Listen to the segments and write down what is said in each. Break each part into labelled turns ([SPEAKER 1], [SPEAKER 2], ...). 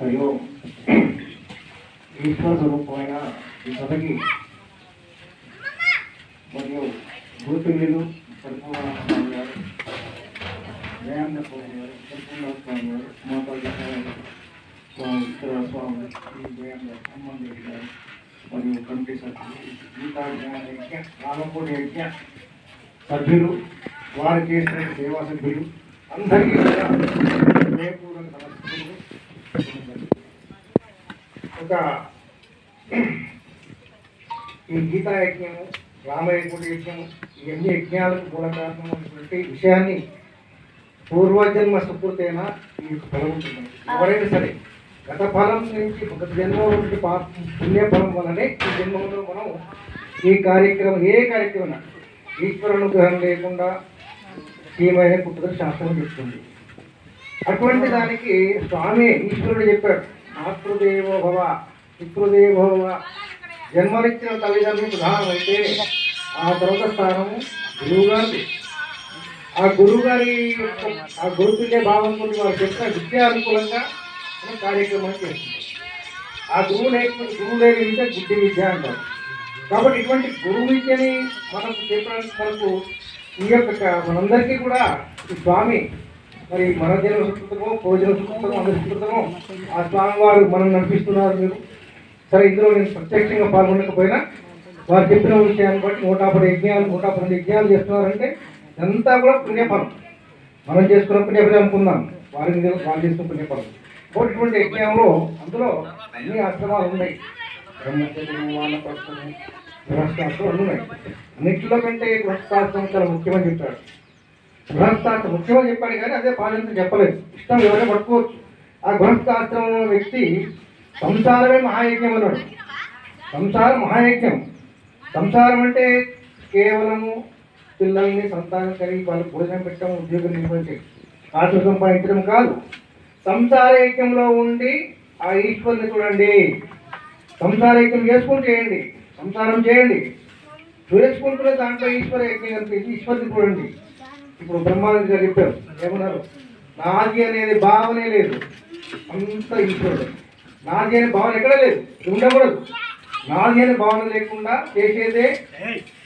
[SPEAKER 1] అయ్యో ఈశ్వర స్వరూపమైన ఈ సభకి మరియు గురుపిల్లులు పరిపూర్ణ స్వామి గారు దయానంద స్వామి గారు పరిపూర్ణ స్వామి గారు మాతాజీ స్వామి ఇతర స్వామి ఈ దయానంద హనుమాన్ రెడ్డి గారు మరియు కమిటీ సభ్యులు గీతా యజ్ఞ రామపూడి యజ్ఞ సభ్యులు వారు చేసిన సేవా సభ్యులు అందరికీ కూడా హృదయపూర్వక ఒక ఈ గీతా యజ్ఞము రామయజ్ఞ యజ్ఞము ఇవన్నీ యజ్ఞాలకు మూల కారణమైనటువంటి విషయాన్ని పూర్వజన్మ సుకృతైన ఈ ఫలం ఎవరైనా సరే గత ఫలం నుంచి ఒక జన్మ నుంచి పా- పుణ్య ఫలం వలనే ఈ జన్మంలో మనం ఈ కార్యక్రమం ఏ కార్యక్రమం ఈశ్వర అనుగ్రహం లేకుండా శ్రీమైన పుట్టుదల శాస్త్రం చెప్తుంది. అటువంటి దానికి స్వామి ఈశ్వరుడు చెప్పాడు మాతృదేవో భవ పితృదేవో భవ. జన్మనిచ్చిన తల్లిదండ్రులు ప్రధానం అయితే ఆ తర్వాత స్థానము గురువుగారి ఆ గురువుగారి ఆ గురు పిల్లే భావంతో వారు చెప్పిన విద్య అనుకూలంగా కార్యక్రమం చేస్తుంది. ఆ గురువు లేకపోతే గురువు లేని విద్య బుద్ధి విద్య అంటారు. కాబట్టి ఇటువంటి గురువు విద్యని మనకు చెప్పడానికి మనకు ఈ యొక్క మనందరికీ కూడా ఈ స్వామి మరి మన జన్మ సుకృతము భోజన సుకృతము అందరి సుకృతము ఆ స్వామి వారు మనం నడిపిస్తున్నారు మీరు. సరే ఇందులో నేను ప్రత్యక్షంగా పాల్గొనకపోయినా వారు చెప్పిన విషయాన్ని బట్టి నూట పది యజ్ఞాలు నూట పన్నెండు యజ్ఞాలు చేస్తున్నారంటే ఇదంతా కూడా పుణ్యఫలం. మనం చేసుకున్న పుణ్యఫలం అనుకుందాం. వారి మీద వాళ్ళు చేసుకున్న పుణ్యఫలం. ఇటువంటి యజ్ఞంలో అందులో అన్ని ఆశ్రమాలు ఉన్నాయి. బ్రహ్మచర్యం వానప్రస్థము ఉన్నాయి. అన్నింటిలో కంటే గృహస్థాశ్రమం చాలా ముఖ్యమని చెప్పాడు గృహస్థాశ్రమం ముఖ్యమని చెప్పాడు కానీ అదే పాలన చెప్పలేదు. ఇష్టం ఎవరైనా పట్టుకోవచ్చు. ఆ గృహస్థాశ్రమం వ్యక్తి సంసారమే మహాయజ్ఞం అన్నాడు. సంసారం మహాయజ్ఞం. సంసారం అంటే కేవలము పిల్లల్ని సంతానం కలిగి వాళ్ళకి భోజనం పెట్టడం ఉద్యోగం నిర్వహించడం ఆటలు సంపాదించడం కాదు. సంసార యజ్ఞంలో ఉండి ఆ ఈశ్వరుని చూడండి. సంసార యజ్ఞం చేసుకుని చేయండి. సంసారం చేయండి. చేసుకుంటున్న దాంట్లో ఈశ్వర యజ్ఞం కనిపించి ఈశ్వరుని చూడండి. ఇప్పుడు బ్రహ్మానంద గారు చెప్పారు. ఏమన్నారు? నాది అనేది భావనే లేదు. అంత ఈశ్వరుడు. నాది అనే భావన ఎక్కడ లేదు. ఉండకూడదు. నాది అనే భావన లేకుండా చేసేదే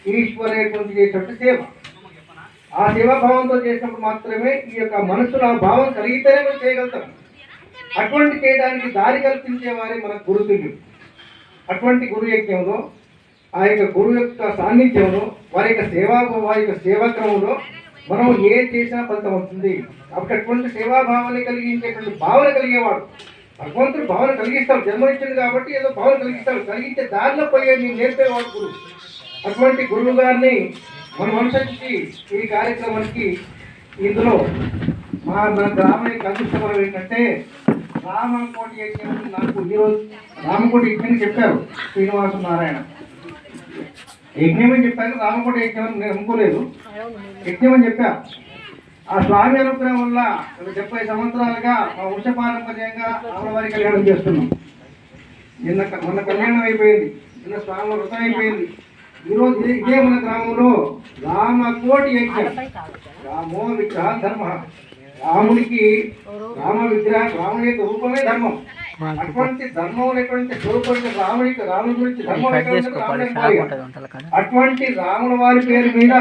[SPEAKER 1] ఈశ్వరేటువంటి చేసేటువంటి సేవ. ఆ సేవాభావంతో చేసినప్పుడు మాత్రమే ఈ యొక్క మనసులో ఆ భావం కలిగితేనే మనం చేయగలుగుతాం. అటువంటి చేయడానికి దారి కల్పించే వారే మన గురుతులు. అటువంటి గురు యజ్ఞంలో ఆ యొక్క గురువు యొక్క సాన్నిధ్యంలో వారి యొక్క సేవా వారి యొక్క సేవాక్రమంలో మనం ఏ చేసినా ఫలితం అవుతుంది కాబట్టి అటువంటి సేవాభావాన్ని కలిగించేటువంటి భావన కలిగేవాడు. భగవంతుడు భావన కలిగిస్తాడు. జన్మనిచ్చింది కాబట్టి ఏదో భావన కలిగిస్తాడు. కలిగించే దారిలో పోయే నేను నేర్పేవాడు గురువు. అటువంటి గురువు గారిని మనం అనుసరించి ఈ కార్యక్రమానికి ఇందులో మా నా గ్రామానికి యొక్క ఏంటంటే రామకోటి యజ్ఞం నాకు ఈరోజు రామకోటి యజ్ఞం చెప్పారు శ్రీనివాస నారాయణ. యజ్ఞం అని చెప్పాను రామకోటి యజ్ఞం అని నేను అనుకోలేదు. యజ్ఞం అని చెప్పా. ఆ స్వామి అనుగ్రహం వల్ల డెబ్బై సంవత్సరాలుగా మా వంశ పారంపర్యంగా రామవారి కళ్యాణం చేస్తున్నాం. నిన్న మన మొన్న కళ్యాణం అయిపోయింది. నిన్న స్వామి వ్రతం అయిపోయింది. ఈరోజు ఇదే ఇదే మన గ్రామంలో రామకోటి యజ్ఞం. రామో విగ్రహ ధర్మ. రామునికి రామ విగ్రహ రాముని యొక్క రూపమే ధర్మం. అటువంటి ధర్మం అనేటువంటి స్వరూపం రామునికి రాముని గురించి ధర్మం. అటువంటి రాముల వారి పేరు మీద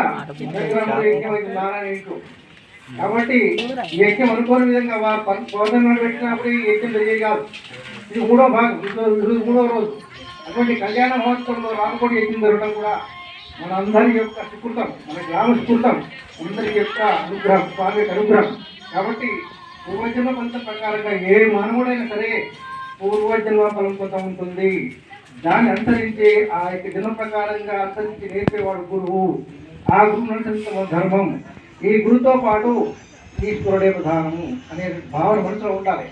[SPEAKER 1] కాబట్టి ఈ యజ్ఞం అనుకోని విధంగా వారు పౌర్ణమి పెట్టినప్పుడు ఈ యజ్ఞం కాదు. ఇది మూడో భాగం. మూడో రోజు. అటువంటి కళ్యాణ మహోత్సవంలో రామకోటి యజ్ఞం జరగడం కూడా మన అందరి యొక్క సుకృతం మన గ్రామ సుకృతం అందరి యొక్క అనుగ్రహం స్వామి అనుగ్రహం. కాబట్టి పూర్వజన్మ పంత ప్రకారంగా ఏ మానవుడైనా సరే పూర్వజన్మ ఫలం కొంత ఉంటుంది దాన్ని అనుసరించి ఆ యొక్క జన్మ ప్రకారంగా అనుసరించి నేర్పేవాడు గురువు. ఆ గురువును అనుసరించడం ధర్మం. ఈ గురుతో పాటు ఈశ్వరుడే ప్రధానము అనే భావన మనసులో ఉండాలి.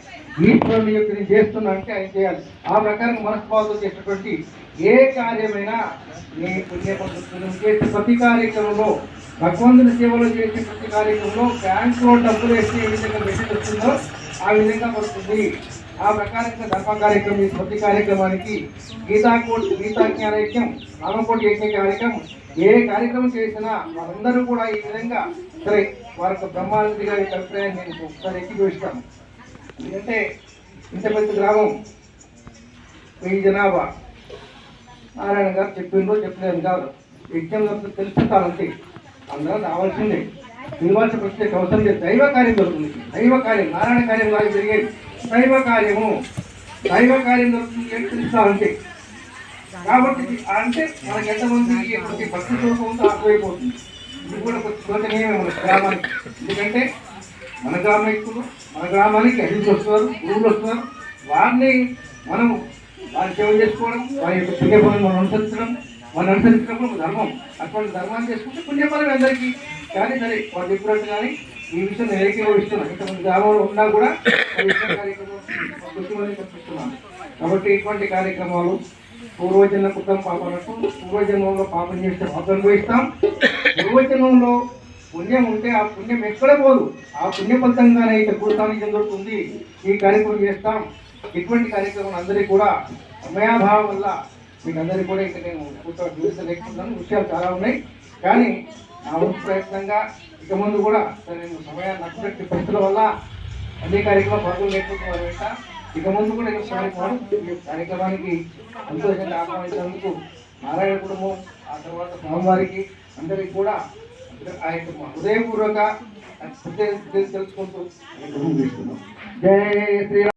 [SPEAKER 1] ఈశ్వరుని యొక్క నేను చేస్తున్నా అంటే ఆయన చేయాలి. ఆ ప్రకారం మనస్భావంతో చేసినటువంటి ఏ కార్యమైనా నీ పుణ్యపద్ధతులు చేసే ప్రతి కార్యక్రమంలో భగవంతుని సేవలో చేసే ప్రతి కార్యక్రమంలో బ్యాంకులో డబ్బులు వేస్తే ఏ విధంగా మెసేజ్ వస్తుందో ఆ విధంగా వస్తుంది ఆ ప్రకారంగా ధర్మ కార్యక్రమం ఈ కార్యక్రమానికి గీతాకోటి గీతాజ్ఞానైక్యం రామకోటి యజ్ఞ కార్యక్రమం ఏ కార్యక్రమం చేసినా వారందరూ కూడా ఈ విధంగా సరే వారి యొక్క బ్రహ్మానంది గారి యొక్క నేను ఒకసారి ఎక్కి చూపిస్తాను. ఎందుకంటే ఇంత పెద్ద గ్రామం వెయ్యి జనాభా. నారాయణ గారు చెప్పిండ్రో చెప్పలేదు కాదు. యజ్ఞం జరుగుతుంది తెలుసుకుంటానంతే అందరం రావాల్సిందే. పిలవాల్సిన ప్రత్యేక అవసరం లేదు. దైవ కార్యం జరుగుతుంది. దైవ కార్యం నారాయణ కార్యం లాగా జరిగేది. దైవ కార్యము దైవ కార్యం దొరుకుతుంది అని తెలుస్తానంతే కాబట్టి అంటే మనకి ఎంతమందికి ఎటువంటి భక్తి శోకం ఉందో అర్థమైపోతుంది. ఇది కూడా కొంచెం మన గ్రామానికి. ఎందుకంటే మన గ్రామీకులు మన గ్రామానికి అతిథులు వస్తున్నారు గురువులు వస్తున్నారు వారిని మనం వారి సేవ చేసుకోవడం వారి యొక్క పుణ్యఫలం మనం అనుసరించడం మనం అనుసరించినప్పుడు ధర్మం అటువంటి ధర్మాన్ని చేసుకుంటే పుణ్యఫలం అందరికీ. కానీ సరే వాళ్ళు చెప్పినట్టు కానీ ఈ విషయం నేను ఏకీభవిస్తున్నాను ఇంతమంది గ్రామంలో ఉన్నా కూడా కార్యక్రమం కల్పిస్తున్నాను కాబట్టి ఇటువంటి కార్యక్రమాలు పూర్వజన్మ కుటుంబ పాపాలకు పూర్వజన్మంలో పాపం చేస్తే పాపం అనుభవిస్తాం పూర్వజన్మంలో పుణ్యం ఉంటే ఆ పుణ్యం ఎక్కడ పోదు. ఆ పుణ్య ఫలితంగానే ఇక కూడటానికి చెందుతుంది ఈ కార్యక్రమం చేస్తాం. ఇటువంటి కార్యక్రమం అందరికీ కూడా సమయాభావం వల్ల మీకు అందరికీ కూడా ఇక నేను కూర్చో చూపించలేకపోతున్నాను విషయాలు చాలా ఉన్నాయి. కానీ నా వంతు ప్రయత్నంగా ఇక ముందు కూడా సరే నేను సమయాన్ని నచ్చబెట్టి పరిస్థితుల వల్ల అన్ని కార్యక్రమాలు పరుగులు లేకపోతున్నారు వెంట ఇక ముందు కూడా నేను కార్యక్రమం కార్యక్రమానికి సంతోషంగా ఆహ్వానించినందుకు నారాయణ కుటుంబం ఆ తర్వాత స్వామివారికి అందరికీ కూడా ఆ యొక్క హృదయపూర్వక తెలుసుకుంటూ జయ జై శ్రీరామ్.